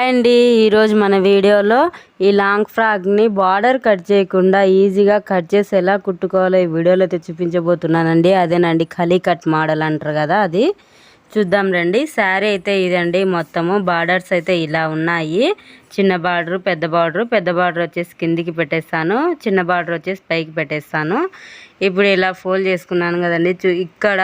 Hi అండి. ఈరోజు మన వీడియోలో ఈ లాంగ్ ఫ్రాక్ని బార్డర్ కట్ చేయకుండా ఈజీగా కట్ చేసి ఎలా కుట్టుకోవాలో ఈ వీడియోలో అయితే చూపించబోతున్నానండి. అదేనండి ఖలీ కట్ మోడల్ అంటారు కదా అది. చూద్దాం రండి. శారీ అయితే ఇదండి. మొత్తము బార్డర్స్ అయితే ఇలా ఉన్నాయి. చిన్న బార్డర్ పెద్ద బార్డర్. పెద్ద బార్డర్ వచ్చేసి కిందికి పెట్టేస్తాను. చిన్న బార్డర్ వచ్చేసి పైకి పెట్టేస్తాను. ఇప్పుడు ఇలా ఫోల్డ్ చేసుకున్నాను కదండి. చూ ఇక్కడ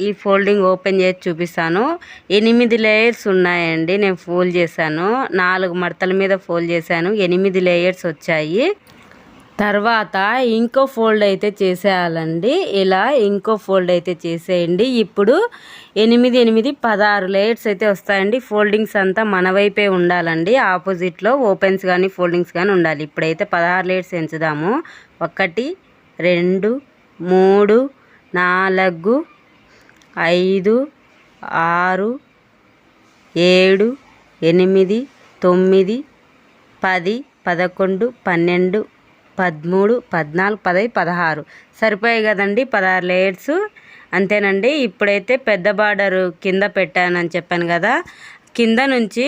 ఈ ఫోల్డింగ్ ఓపెన్ చేసి చూపిస్తాను. ఎనిమిది లేయర్స్ ఉన్నాయండి. నేను ఫోల్డ్ చేశాను. నాలుగు మడతల మీద ఫోల్డ్ చేశాను. ఎనిమిది లేయర్స్ వచ్చాయి. తర్వాత ఇంకో ఫోల్డ్ అయితే చేసేయాలండి. ఇలా ఇంకో ఫోల్డ్ అయితే చేసేయండి. ఇప్పుడు ఎనిమిది ఎనిమిది పదహారు లేయర్స్ అయితే వస్తాయండి. ఫోల్డింగ్స్ అంతా మన వైపే ఉండాలండి. ఆపోజిట్లో ఓపెన్స్ కానీ ఫోల్డింగ్స్ కానీ ఉండాలి. ఇప్పుడైతే పదహారు లేయర్స్ ఎంచుదాము. ఒకటి రెండు మూడు నాలుగు ఐదు ఆరు ఏడు ఎనిమిది తొమ్మిది పది పదకొండు పన్నెండు పదమూడు పద్నాలుగు పదహైదు పదహారు. సరిపోయాయి కదండి పదహారు లేయర్స్. అంతేనండి ఇప్పుడైతే పెద్ద బార్డరు కింద పెట్టానని చెప్పాను కదా. కింద నుంచి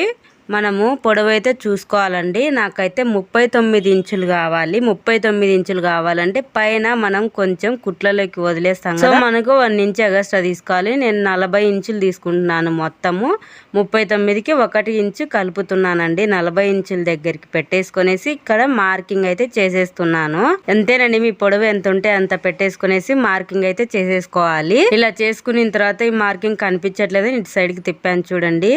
మనము పొడవైతే చూసుకోవాలండి. నాకైతే ముప్పై తొమ్మిది ఇంచులు కావాలి. ముప్పై తొమ్మిది ఇంచులు కావాలంటే పైన మనం కొంచెం కుట్లలోకి వదిలేస్తాం సో మనకు వన్ ఇంచ్ ఎగస్ట్రా తీసుకోవాలి. నేను నలభై ఇంచులు తీసుకుంటున్నాను మొత్తము. ముప్పై తొమ్మిదికి ఒకటి ఇంచు కలుపుతున్నానండి. నలభై ఇంచుల దగ్గరికి పెట్టేసుకునేసి ఇక్కడ మార్కింగ్ అయితే చేసేస్తున్నాను. అంతేనండి మీ పొడవు ఎంత ఉంటే అంత పెట్టేసుకునేసి మార్కింగ్ అయితే చేసేసుకోవాలి. ఇలా చేసుకున్న తర్వాత ఈ మార్కింగ్ కనిపించట్లేదు. ఇటు సైడ్కి తిప్పాను చూడండి.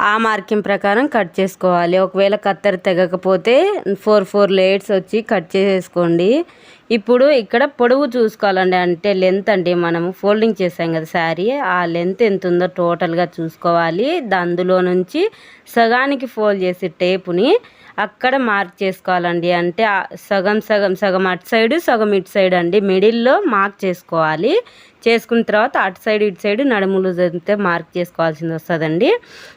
ఆ మార్కింగ్ ప్రకారం కట్ చేసుకోవాలి. ఒకవేళ కత్తెర తెగకపోతే ఫోర్ ఫోర్ లేయర్స్ వచ్చి కట్ చేసేసుకోండి ఇప్పుడు ఇక్కడ పొడవు చూసుకోవాలండి. అంటే లెంత్ అండి. మనము ఫోల్డింగ్ చేసాం కదా శారీ ఆ లెంత్ ఎంత ఉందో టోటల్గా చూసుకోవాలి. అందులో నుంచి సగానికి ఫోల్డ్ చేసి టేపుని అక్కడ మార్క్ చేసుకోవాలండి. అంటే సగం సగం సగం అటు సైడ్ సగం ఇటు సైడ్ అండి. మిడిల్లో మార్క్ చేసుకోవాలి. చేసుకున్న తర్వాత అటు సైడ్ ఇటు సైడ్ నడుము లూజ్ అయితే మార్క్ చేసుకోవాల్సింది వస్తుందండి.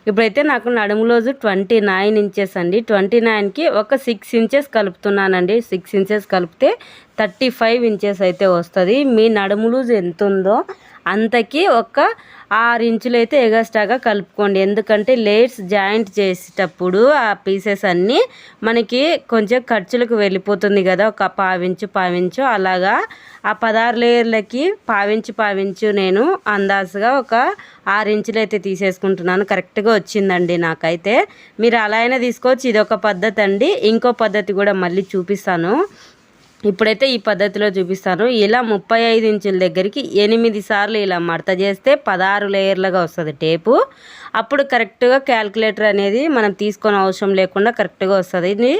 ఇప్పుడైతే నాకు నడుము లూజు ట్వంటీ నైన్ ఇంచెస్ అండి. ట్వంటీ నైన్కి ఒక సిక్స్ ఇంచెస్ కలుపుతున్నానండి. సిక్స్ ఇంచెస్ కలిపితే థర్టీ ఫైవ్ ఇంచెస్ అయితే వస్తుంది. మీ నడుము లూజ్ ఎంత ఉందో అంతకి ఒక ఆరు ఇంచులు అయితే ఎగస్ట్రాగా కలుపుకోండి. ఎందుకంటే లేట్స్ జాయింట్ చేసేటప్పుడు ఆ పీసెస్ అన్నీ మనకి కొంచెం ఖర్చులకు వెళ్ళిపోతుంది కదా. ఒక పావించు పావించు అలాగా ఆ పదహారు లేయర్లకి పావించు పావించు నేను అందాజుగా ఒక ఆరు ఇంచులు అయితే తీసేసుకుంటున్నాను. కరెక్ట్గా వచ్చిందండి నాకైతే. మీరు అలా అయినా తీసుకోవచ్చు. ఇది ఒక పద్ధతి అండి ఇంకో పద్ధతి కూడా మళ్ళీ చూపిస్తాను. ఇప్పుడైతే ఈ పద్ధతిలో చూపిస్తాను. ఇలా ముప్పై ఐదు ఇంచుల దగ్గరికి ఎనిమిది సార్లు ఇలా మడత చేస్తే పదహారు లేయర్లుగా వస్తుంది టేపు. అప్పుడు కరెక్ట్గా క్యాల్కులేటర్ అనేది మనం తీసుకొని అవసరం లేకుండా కరెక్ట్గా వస్తుంది. ఇది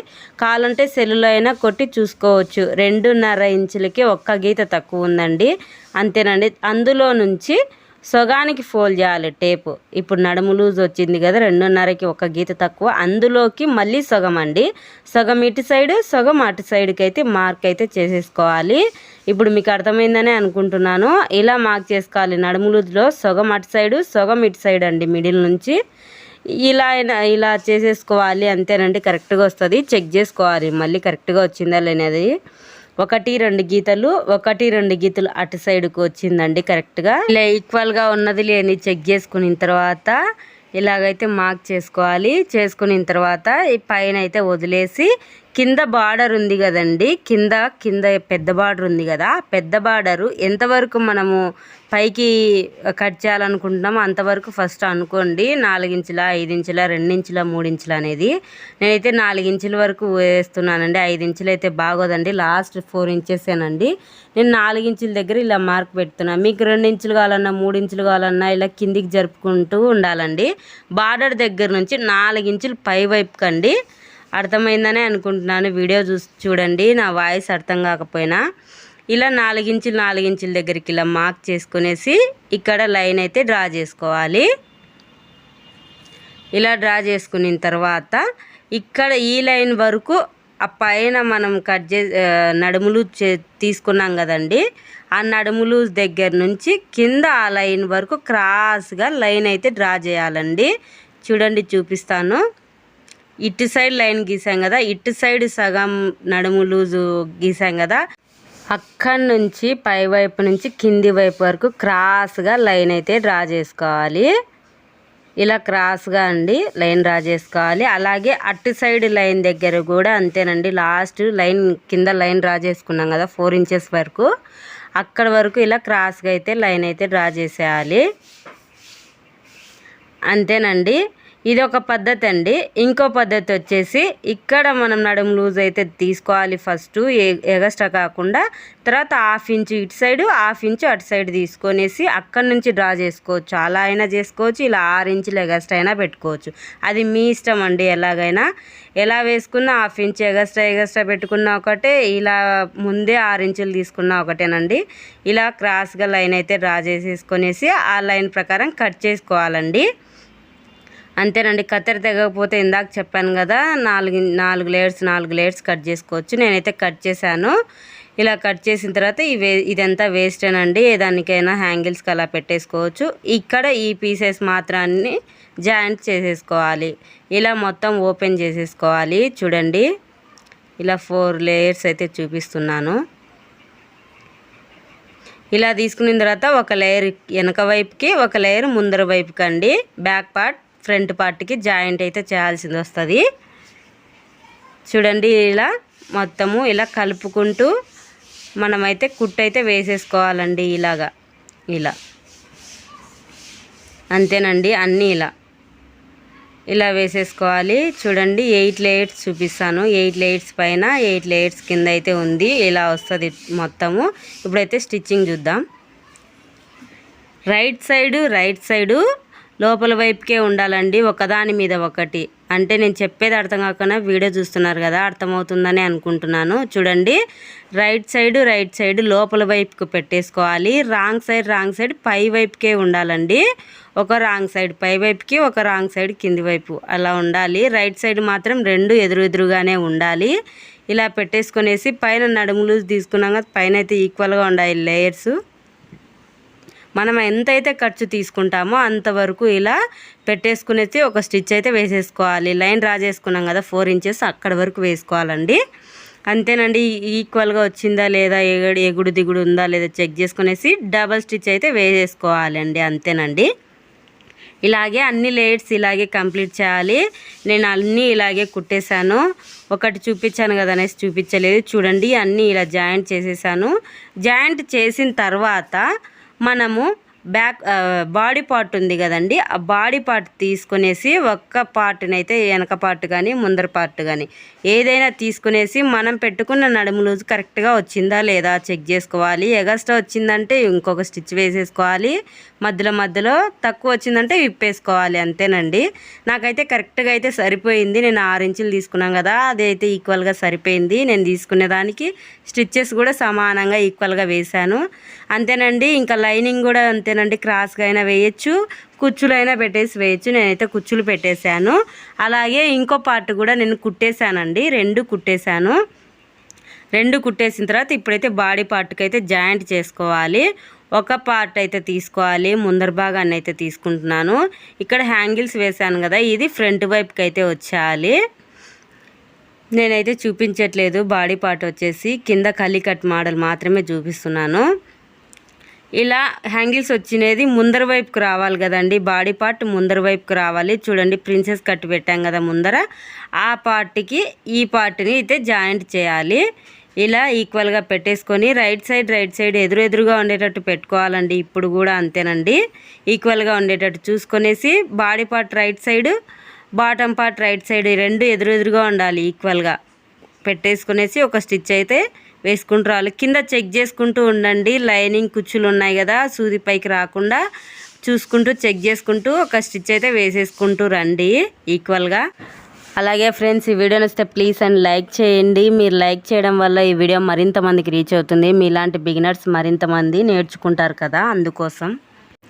కావాలంటే సెల్లులో అయినా కొట్టి చూసుకోవచ్చు. రెండున్నర ఇంచులకి ఒక్క గీత తక్కువ ఉందండి. అంతేనండి. అందులో నుంచి సగానికి ఫోల్ చేయాలి టేపు. ఇప్పుడు నడుము లూజ్ వచ్చింది కదా రెండున్నరకి ఒక గీత తక్కువ. అందులోకి మళ్ళీ సగం అండి. సగం ఇటు సైడ్ సగం అటు సైడ్కి అయితే మార్క్ అయితే చేసేసుకోవాలి. ఇప్పుడు మీకు అర్థమైందనే అనుకుంటున్నాను. ఇలా మార్క్ చేసుకోవాలి నడుము లూజ్లో. సగం అటు సైడు సగం ఇటు సైడ్ అండి మిడిల్ నుంచి. ఇలా ఇలా చేసేసుకోవాలి అంతేనండి. కరెక్ట్గా వస్తుంది. చెక్ చేసుకోవాలి. మళ్ళీ కరెక్ట్గా వచ్చిందా లేనిది. ఒకటి రెండు గీతలు ఒకటి రెండు గీతలు అటు సైడ్కి వచ్చిందండి కరెక్ట్గా. ఇలా ఈక్వల్గా ఉన్నది లేని చెక్ చేసుకున్న తర్వాత ఇలాగైతే మార్క్ చేసుకోవాలి. చేసుకున్న తర్వాత ఈ పైన అయితే వదిలేసి కింద బార్డర్ ఉంది కదండి. కింద కింద పెద్ద బార్డర్ ఉంది కదా. పెద్ద బార్డరు ఎంతవరకు మనము పైకి కట్ చేయాలనుకుంటున్నామో అంతవరకు ఫస్ట్ అనుకోండి. నాలుగించుల ఐదించుల రెండించుల మూడించుల అనేది నేనైతే నాలుగించుల వరకు వేస్తున్నానండి. ఐదించులు అయితే బాగోదండి. లాస్ట్ ఫోర్ ఇంచెసేనండి. నేను నాలుగించుల దగ్గర ఇలా మార్క్ పెడుతున్నాను మీకు రెండించులు కావాలన్నా మూడించులు కావాలన్నా ఇలా కిందికి జరుపుకుంటూ ఉండాలండి. బార్డర్ దగ్గర నుంచి నాలుగించులు పై వైపుకండి. అర్థమైందనే అనుకుంటున్నాను. వీడియో చూసి చూడండి. నా వాయిస్ అర్థం కాకపోయినా. ఇలా నాలుగించులు నాలుగించుల దగ్గరికి ఇలా మార్క్ చేసుకునేసి ఇక్కడ లైన్ అయితే డ్రా చేసుకోవాలి. ఇలా డ్రా చేసుకున్న తర్వాత ఇక్కడ ఈ లైన్ వరకు ఆ పైన మనం కట్ చే నడుములు చే తీసుకున్నాం కదండి. ఆ నడుములు దగ్గర నుంచి కింద ఆ లైన్ వరకు క్రాస్గా లైన్ అయితే డ్రా చేయాలండి. చూడండి చూపిస్తాను. ఇటు సైడ్ లైన్ గీసాం కదా ఇటు సైడ్ సగం నడుము లూజు గీసాం కదా అక్కడి నుంచి పై వైపు నుంచి కింది వైపు వరకు క్రాస్గా లైన్ అయితే డ్రా చేసుకోవాలి. ఇలా క్రాస్గా అండి లైన్ డ్రా చేసుకోవాలి. అలాగే అటు సైడ్ లైన్ దగ్గర కూడా అంతేనండి లాస్ట్ లైన్ కింద లైన్ డ్రా చేసుకున్నాం కదా ఫోర్ ఇంచెస్ వరకు. అక్కడ వరకు ఇలా క్రాస్గా అయితే లైన్ అయితే డ్రా చేసేయాలి. అంతేనండి. ఇది ఒక పద్ధతి అండి. ఇంకో పద్ధతి వచ్చేసి ఇక్కడ మనం నడుము లూజ్ అయితే తీసుకోవాలి ఫస్ట్. ఎగస్ట్రా కాకుండా తర్వాత హాఫ్ ఇంచ్ ఇటు సైడ్ హాఫ్ ఇంచ్ అటు సైడ్ తీసుకొనేసి అక్కడి నుంచి డ్రా చేసుకోవచ్చు. అలా అయినా చేసుకోవచ్చు ఇలా ఆరు ఇంచులు ఎగస్ట్రా అయినా పెట్టుకోవచ్చు. అది మీ ఇష్టం అండి ఎలాగైనా. ఎలా వేసుకున్నా హాఫ్ ఇంచ్ ఎగస్ట్రా ఎగస్ట్రా పెట్టుకున్నా ఒకటే ఇలా ముందే ఆరు ఇంచులు తీసుకున్నా ఒకటేనండి. ఇలా క్రాస్గా లైన్ అయితే డ్రా చేసేసుకొనేసి ఆ లైన్ ప్రకారం కట్ చేసుకోవాలండి. అంతేనండి కత్తెర తెగకపోతే ఇందాక చెప్పాను కదా నాలుగు నాలుగు లేయర్స్ నాలుగు లేయర్స్ కట్ చేసుకోవచ్చు. నేనైతే కట్ చేశాను. ఇలా కట్ చేసిన తర్వాత ఈ వే ఇదంతా వేస్టేనండి దానికైనా హ్యాంగిల్స్కి అలా పెట్టేసుకోవచ్చు. ఇక్కడ ఈ పీసెస్ మాత్రాన్ని జాయింట్ చేసేసుకోవాలి. ఇలా మొత్తం ఓపెన్ చేసేసుకోవాలి. చూడండి ఇలా ఫోర్ లేయర్స్ అయితే చూపిస్తున్నాను. ఇలా తీసుకున్న తర్వాత ఒక లేయర్ వెనక వైపుకి ఒక లేయర్ ముందర వైపుకి అండి బ్యాక్ పార్ట్ ఫ్రంట్ పార్ట్కి జాయింట్ అయితే చేయాల్సింది వస్తుంది. చూడండి ఇలా మొత్తము ఇలా కలుపుకుంటూ మనమైతే కుట్టు అయితే వేసేసుకోవాలండి ఇలాగా. ఇలా. అంతేనండి అన్నీ ఇలా. ఇలా వేసేసుకోవాలి. చూడండి ఎయిట్ లేయర్స్ చూపిస్తాను. ఎయిట్ లేయర్స్ పైన ఎయిట్ లేయర్స్ కింద అయితే ఉంది. ఇలా వస్తుంది మొత్తము. ఇప్పుడైతే స్టిచ్చింగ్ చూద్దాం. రైట్ సైడు రైట్ సైడు లోపల వైపుకే ఉండాలండి ఒకదాని మీద ఒకటి. అంటే నేను చెప్పేది అర్థం కాకుండా వీడియో చూస్తున్నారు కదా అర్థమవుతుందని అనుకుంటున్నాను. చూడండి రైట్ సైడ్ రైట్ సైడ్ లోపల వైపుకు పెట్టేసుకోవాలి. రాంగ్ సైడ్ రాంగ్ సైడ్ పై వైపుకే ఉండాలండి. ఒక రాంగ్ సైడ్ పై వైపుకి ఒక రాంగ్ సైడ్ కింది వైపు అలా ఉండాలి. రైట్ సైడ్ మాత్రం రెండు ఎదురు ఎదురుగానే ఉండాలి. ఇలా పెట్టేసుకునేసి పైన నడుములు తీసుకున్నాక పైన అయితే ఈక్వల్గా ఉండాలి లేయర్స్ మనం ఎంతైతే ఖర్చు తీసుకుంటామో అంతవరకు ఇలా పెట్టేసుకునేసి ఒక స్టిచ్ అయితే వేసేసుకోవాలి. లైన్ డ్రా చేసుకున్నాం కదా ఫోర్ ఇంచెస్ అక్కడ వరకు వేసుకోవాలండి. అంతేనండి ఈక్వల్గా వచ్చిందా లేదా ఎగుడు ఎగుడు దిగుడు ఉందా లేదా చెక్ చేసుకునేసి డబల్ స్టిచ్ అయితే వేసేసుకోవాలండి అంతేనండి. ఇలాగే అన్ని లేయర్స్ ఇలాగే కంప్లీట్ చేయాలి. నేను అన్నీ ఇలాగే కుట్టేశాను. ఒకటి చూపించాను కదా అనేసి చూపించలేదు. చూడండి అన్నీ ఇలా జాయింట్ చేసేసాను. జాయింట్ చేసిన తర్వాత మనము బ్యాక్ బాడీ పార్ట్ ఉంది కదండి. ఆ బాడీ పార్ట్ తీసుకునేసి ఒక్క పార్ట్నైతే వెనక పార్ట్ కానీ ముందర పార్ట్ కానీ ఏదైనా తీసుకునేసి మనం పెట్టుకున్న నడుము లూజ్ కరెక్ట్గా వచ్చిందా లేదా చెక్ చేసుకోవాలి. ఎగస్ట్రా వచ్చిందంటే ఇంకొక స్టిచ్ వేసేసుకోవాలి. మధ్యలో మధ్యలో తక్కువ వచ్చిందంటే విప్పేసుకోవాలి అంతేనండి. నాకైతే కరెక్ట్గా అయితే సరిపోయింది. నేను ఆరు ఇంచులు తీసుకున్నాం కదా అది అయితే ఈక్వల్గా సరిపోయింది. నేను తీసుకునే దానికి స్టిచ్చెస్ కూడా సమానంగా ఈక్వల్గా వేశాను. అంతేనండి. ఇంకా లైనింగ్ కూడా అంతే అంతేనండి క్రాస్గా అయినా వేయచ్చు కుచ్చులైనా పెట్టేసి వేయచ్చు. నేనైతే కుచ్చులు పెట్టేశాను. అలాగే ఇంకో పార్ట్ కూడా నేను కుట్టేశానండి. రెండు కుట్టేశాను. రెండు కుట్టేసిన తర్వాత ఇప్పుడైతే బాడీ పార్ట్కి అయితే జాయింట్ చేసుకోవాలి. ఒక పార్ట్ అయితే తీసుకోవాలి. ముందర భాగాన్ని అయితే తీసుకుంటున్నాను. ఇక్కడ హ్యాంగిల్స్ వేసాను కదా ఇది ఫ్రంట్ వైపుకి అయితే వచ్చేయాలి. నేనైతే చూపించట్లేదు. బాడీ పార్ట్ వచ్చేసి కింద కలికట్ మోడల్ మాత్రమే చూపిస్తున్నాను. ఇలా హ్యాంగిల్స్ వచ్చినది ముందర వైపుకు రావాలి కదండి. బాడీ పార్ట్ ముందర వైపుకు రావాలి. చూడండి ప్రిన్సెస్ కట్ పెట్టాం కదా ముందర. ఆ పార్ట్కి ఈ పార్ట్ని అయితే జాయింట్ చేయాలి. ఇలా ఈక్వల్గా పెట్టేసుకొని రైట్ సైడ్ రైట్ సైడ్ ఎదురు ఎదురుగా ఉండేటట్టు పెట్టుకోవాలండి. ఇప్పుడు కూడా అంతేనండి. ఈక్వల్గా ఉండేటట్టు చూసుకొనేసి body part right side bottom part right side రెండు ఎదురు ఎదురుగా ఉండాలి ఈక్వల్గా పెట్టేసుకునేసి ఒక స్టిచ్ అయితే వేసుకుంటూ రావాలి కింద చెక్ చేసుకుంటూ ఉండండి. లైనింగ్ కుచ్చులు ఉన్నాయి కదా సూది పైకి రాకుండా చూసుకుంటూ చెక్ చేసుకుంటూ ఒక స్టిచ్ అయితే వేసేసుకుంటూ రండి ఈక్వల్గా అలాగే ఫ్రెండ్స్ ఈ వీడియో నచ్చితే ప్లీజ్ అండ్ లైక్ చేయండి. మీరు లైక్ చేయడం వల్ల ఈ వీడియో మరింత మందికి రీచ్ అవుతుంది. మీలాంటి బిగినర్స్ మరింత మంది నేర్చుకుంటారు కదా అందుకోసం.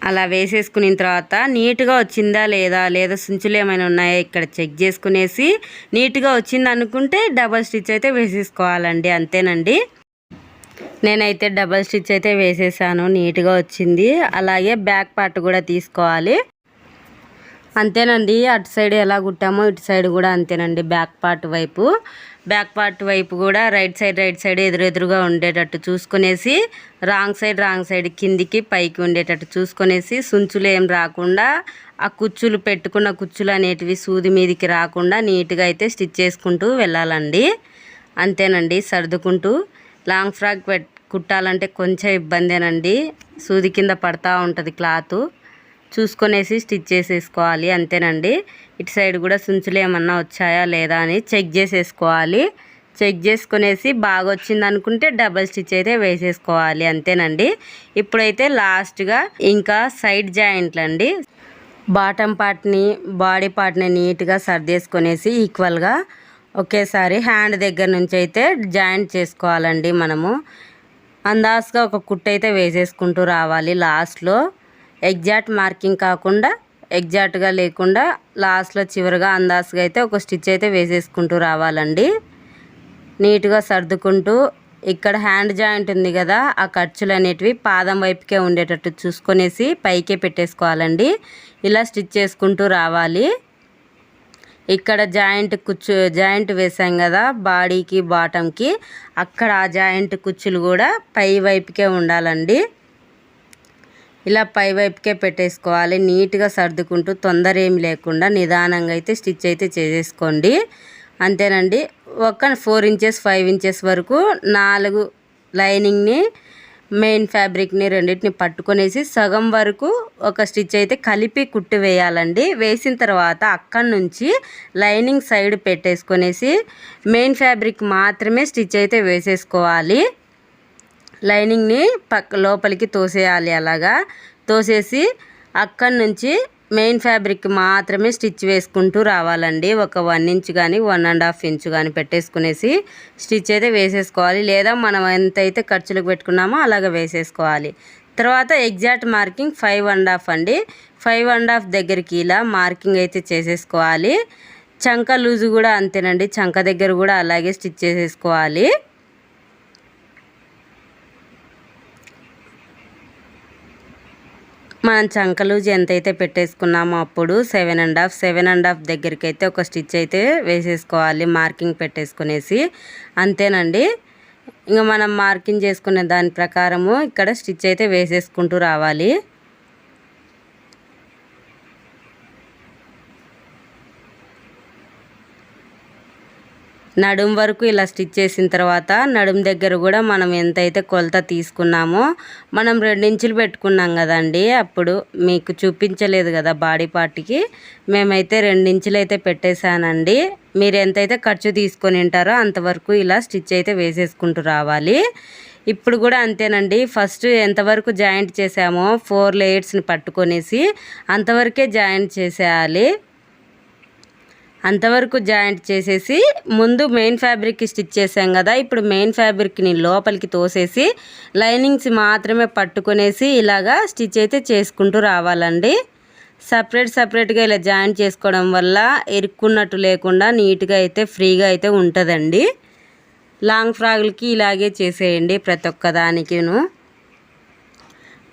అలా వేసేసుకున్న తర్వాత నీట్గా వచ్చిందా లేదా? లేదా సుంచులు ఏమైనా ఉన్నాయా? ఇక్కడ చెక్ చేసుకునేసి నీట్గా వచ్చింది అనుకుంటే డబల్ స్టిచ్ అయితే వేసేసుకోవాలండి. అంతేనండి. నేనైతే డబల్ స్టిచ్ అయితే వేసేసాను. నీట్గా వచ్చింది. అలాగే బ్యాక్ పార్ట్ కూడా తీసుకోవాలి. అంతేనండి. అటు సైడ్ ఎలా కుట్టామో ఇటు సైడ్ కూడా అంతేనండి. బ్యాక్ పార్ట్ వైపు. బ్యాక్ పార్ట్ వైపు కూడా రైట్ సైడ్ రైట్ సైడ్ ఎదురెదురుగా ఉండేటట్టు చూసుకునేసి రాంగ్ సైడ్ రాంగ్ సైడ్ కిందికి పైకి ఉండేటట్టు చూసుకునేసి సుంచులు ఏం రాకుండా ఆ కుచ్చులు పెట్టుకున్న కుచ్చులు అనేటివి సూది మీదికి రాకుండా నీట్గా అయితే స్టిచ్ చేసుకుంటూ వెళ్ళాలండి. అంతేనండి సర్దుకుంటూ. లాంగ్ ఫ్రాక్ పెట్ కుట్టాలంటే కొంచెం ఇబ్బందేనండి. సూది కింద పడతా ఉంటుంది క్లాత్. చూసుకొనేసి స్టిచ్ చేసేసుకోవాలి అంతేనండి. ఇటు సైడ్ కూడా సుంచులు ఏమన్నా వచ్చాయా లేదా అని చెక్ చేసేసుకోవాలి. చెక్ చేసుకునేసి బాగా వచ్చింది అనుకుంటే డబల్ స్టిచ్ అయితే వేసేసుకోవాలి అంతేనండి. ఇప్పుడైతే లాస్ట్గా ఇంకా సైడ్ జాయింట్లు అండి. బాటమ్ పార్ట్ని బాడీ పార్ట్ని నీట్గా సర్దేసుకునేసి ఈక్వల్గా ఒకేసారి హ్యాండ్ దగ్గర నుంచి అయితే జాయింట్ చేసుకోవాలండి మనము. అందాస్గా ఒక కుట్టు అయితే వేసేసుకుంటూ రావాలి లాస్ట్లో. ఎగ్జాక్ట్ మార్కింగ్ కాకుండా ఎగ్జాక్ట్గా లేకుండా లాస్ట్లో చివరిగా అందాసుగా అయితే ఒక స్టిచ్ అయితే వేసేసుకుంటూ రావాలండి. నీట్గా సర్దుకుంటూ ఇక్కడ హ్యాండ్ జాయింట్ ఉంది కదా ఆ ఖర్చులు అనేటివి పాదం వైపుకే ఉండేటట్టు చూసుకొనేసి పైకే పెట్టేసుకోవాలండి. ఇలా స్టిచ్ చేసుకుంటూ రావాలి. ఇక్కడ జాయింట్ కుచ్చు జాయింట్ వేసాం కదా బాడీకి బాటంకి అక్కడ ఆ జాయింట్ కుచ్చులు కూడా పై వైపుకే ఉండాలండి. ఇలా పై వైపుకే పెట్టేసుకోవాలి. నీట్గా సర్దుకుంటూ తొందర ఏమి లేకుండా నిదానంగా అయితే స్టిచ్ అయితే చేసేసుకోండి. అంతేనండి. ఒక ఫోర్ ఇంచెస్ ఫైవ్ ఇంచెస్ వరకు నాలుగు లైనింగ్ని మెయిన్ ఫ్యాబ్రిక్ని రెండింటిని పట్టుకొనేసి సగం వరకు ఒక స్టిచ్ అయితే కలిపి కుట్టు వేయాలండి. వేసిన తర్వాత అక్కడి నుంచి లైనింగ్ సైడ్ పెట్టేసుకొనేసి మెయిన్ ఫ్యాబ్రిక్ మాత్రమే స్టిచ్ అయితే వేసేసుకోవాలి. లైనింగ్ని పక్క లోపలికి తోసేయాలి అలాగా. తోసేసి అక్కడి నుంచి మెయిన్ ఫ్యాబ్రిక్ మాత్రమే స్టిచ్ వేసుకుంటూ రావాలండి. ఒక వన్ ఇంచ్ కానీ వన్ అండ్ హాఫ్ ఇంచ్ కానీ పెట్టేసుకునేసి స్టిచ్ అయితే వేసేసుకోవాలి. లేదా మనం ఎంతైతే ఖర్చులకు పెట్టుకున్నామో అలాగ వేసేసుకోవాలి. తర్వాత exact marking five and half అండి. ఫైవ్ అండ్ హాఫ్ దగ్గరికి ఇలా మార్కింగ్ అయితే చేసేసుకోవాలి. చంక లూజు కూడా అంతేనండి. చంక దగ్గర కూడా అలాగే స్టిచ్ చేసేసుకోవాలి. మనం చంకలు చంకలూజు ఎంతైతే పెట్టేసుకున్నామో అప్పుడు. Seven and half seven and half దగ్గరికి అయితే ఒక స్టిచ్ అయితే వేసేసుకోవాలి మార్కింగ్ పెట్టేసుకునేసి. అంతేనండి. ఇంకా మనం మార్కింగ్ చేసుకునే దాని ప్రకారము ఇక్కడ స్టిచ్ అయితే వేసేసుకుంటూ రావాలి. నడుం వరకు ఇలా స్టిచ్ చేసిన తర్వాత నడుం దగ్గర కూడా మనం ఎంతైతే కొలత తీసుకున్నామో మనం రెండించులు పెట్టుకున్నాం కదండి. అప్పుడు మీకు చూపించలేదు కదా బాడీ పార్ట్కి. మేమైతే రెండించులు అయితే పెట్టేశానండి. మీరు ఎంతైతే ఖర్చు తీసుకొని ఉంటారో అంతవరకు ఇలా స్టిచ్ అయితే వేసేసుకుంటూ రావాలి. ఇప్పుడు కూడా అంతేనండి. ఫస్ట్ ఎంతవరకు జాయింట్ చేసామో ఫోర్ లేయర్స్ని పట్టుకొనేసి అంతవరకే జాయింట్ చేసేయాలి. అంతవరకు జాయింట్ చేసేసి ముందు మెయిన్ ఫ్యాబ్రిక్కి స్టిచ్ చేసాం కదా ఇప్పుడు మెయిన్ ఫ్యాబ్రిక్ని లోపలికి తోసేసి లైనింగ్స్ మాత్రమే పట్టుకునేసి ఇలాగా స్టిచ్ అయితే చేసుకుంటూ రావాలండి. సపరేట్ సపరేట్గా ఇలా జాయింట్ చేసుకోవడం వల్ల ఇరుక్కున్నట్టు లేకుండా నీట్గా అయితే ఫ్రీగా అయితే ఉంటుందండి. లాంగ్ ఫ్రాగులకి ఇలాగే చేసేయండి ప్రతి ఒక్క దానికిను.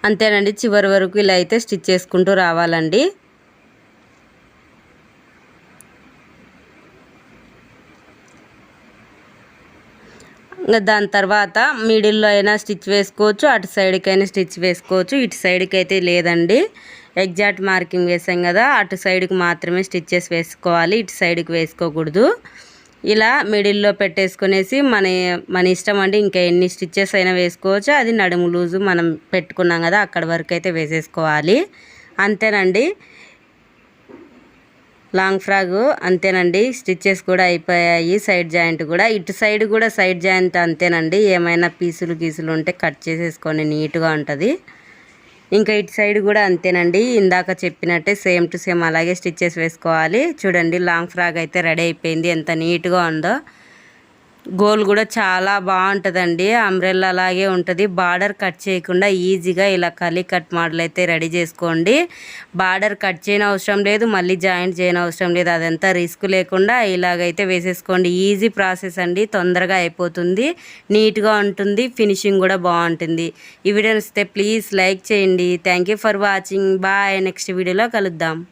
అంతేనండి చివరి వరకు ఇలా అయితే స్టిచ్ చేసుకుంటూ రావాలండి. దాని తర్వాత మిడిల్లో అయినా స్టిచ్ వేసుకోవచ్చు అటు సైడ్కి అయినా స్టిచ్ వేసుకోవచ్చు ఇటు సైడ్కి అయితే లేదండి. ఎగ్జాక్ట్ మార్కింగ్ వేసాం కదా అటు సైడ్కి మాత్రమే స్టిచ్చెస్ వేసుకోవాలి ఇటు సైడ్కి వేసుకోకూడదు. ఇలా మిడిల్లో పెట్టేసుకునేసి మన మన ఇష్టం అండి ఇంకా ఎన్ని స్టిచ్చెస్ అయినా వేసుకోవచ్చు. అది నడుము లూజు మనం పెట్టుకున్నాం కదా అక్కడ వరకు అయితే వేసేసుకోవాలి. అంతేనండి. లాంగ్ ఫ్రాగ్ అంతేనండి. స్టిచ్చెస్ కూడా అయిపోయాయి. సైడ్ జాయింట్ కూడా. ఇటు సైడ్ కూడా సైడ్ జాయింట్ అంతేనండి. ఏమైనా పీసులు గీసులు ఉంటే కట్ చేసేసుకొని నీట్గా ఉంటుంది. ఇంకా ఇటు సైడ్ కూడా అంతేనండి. ఇందాక చెప్పినట్టే సేమ్ టు సేమ్ అలాగే స్టిచ్చెస్ వేసుకోవాలి. చూడండి లాంగ్ ఫ్రాగ్ అయితే రెడీ అయిపోయింది. ఎంత నీట్గా ఉందో. గోల్ కూడా చాలా బాగుంటుందండి. అంబ్రెల్లా అలాగే ఉంటుంది. బార్డర్ కట్ చేయకుండా ఈజీగా ఇలా కలీ కట్ మోడల్ అయితే రెడీ చేసుకోండి. బార్డర్ కట్ చేయని అవసరం లేదు మళ్ళీ జాయింట్ చేయని అవసరం లేదు. అదంతా రిస్క్ లేకుండా ఇలాగైతే వేసేసుకోండి. ఈజీ ప్రాసెస్ అండి తొందరగా అయిపోతుంది. నీట్గా ఉంటుంది ఫినిషింగ్ కూడా బాగుంటుంది. ఈ వీడియో వస్తే ప్లీజ్ లైక్ చేయండి. Thank for watching. Bye. Next వీడియోలో కలుద్దాం.